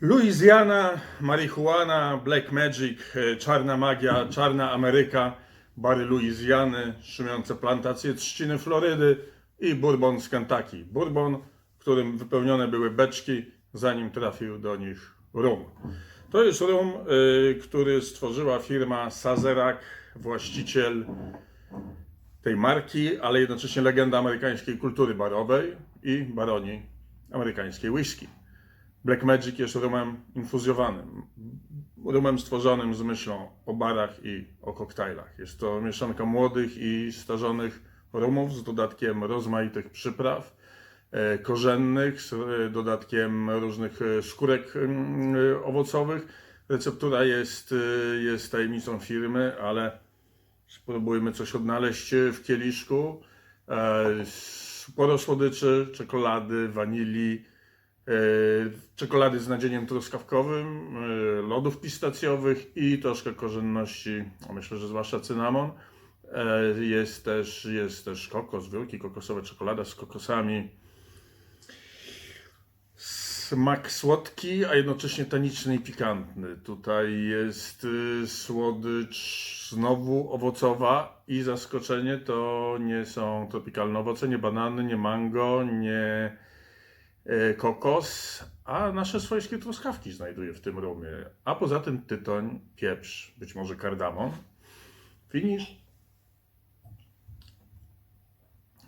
Louisiana, marihuana, black magic, e, czarna magia, czarna Ameryka, bary Luizjany, szumiące plantacje trzciny Florydy i bourbon z Kentucky. Bourbon, którym wypełnione były beczki, zanim trafił do nich rum. To jest rum, y, który stworzyła firma Sazerac, właściciel tej marki, ale jednocześnie legenda amerykańskiej kultury barowej i baroni amerykańskiej whisky. Black Magic jest rumem infuzjowanym, rumem stworzonym z myślą o barach i o koktajlach. Jest to mieszanka młodych i starzonych rumów z dodatkiem rozmaitych przypraw e, korzennych, z e, dodatkiem różnych e, skórek mm, owocowych. Receptura jest, jest tajemnicą firmy, ale spróbujmy coś odnaleźć w kieliszku. Sporo słodyczy, czekolady, wanilii, czekolady z nadzieniem truskawkowym, e, lodów pistacjowych i troszkę korzenności, myślę, że zwłaszcza cynamon. E, Jest też, jest też kokos, wielki kokosowa czekolada z kokosami. Smak słodki, a jednocześnie taniczny i pikantny. Tutaj jest y, słodycz znowu owocowa i zaskoczenie to nie są tropikalne owoce, nie banany, nie mango, nie e, kokos, a nasze swojskie truskawki znajduje w tym rumie. A poza tym tytoń, pieprz, być może kardamon. Finish.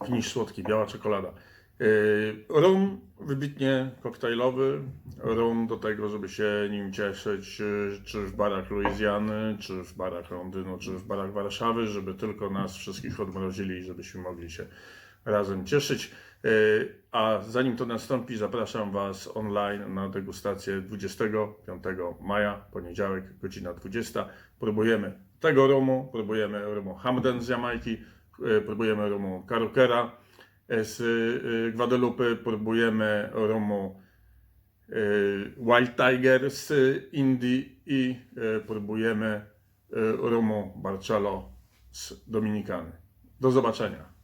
Finish słodki, biała czekolada. Yy, Rum wybitnie koktajlowy, rum do tego, żeby się nim cieszyć, yy, czy w barach Luizjany, czy w barach Londynu, czy w barach Warszawy, żeby tylko nas wszystkich odmrozili, żebyśmy mogli się razem cieszyć. Yy, A zanim to nastąpi, zapraszam Was online na degustację 25 maja, poniedziałek, godzina 20. Próbujemy tego rumu, próbujemy rumu Hamden z Jamajki, yy, próbujemy rumu Karukera z y, Guadalupe, próbujemy rumu Wild Tiger z Indii i próbujemy rumu Barcelo z Dominikany. Do zobaczenia.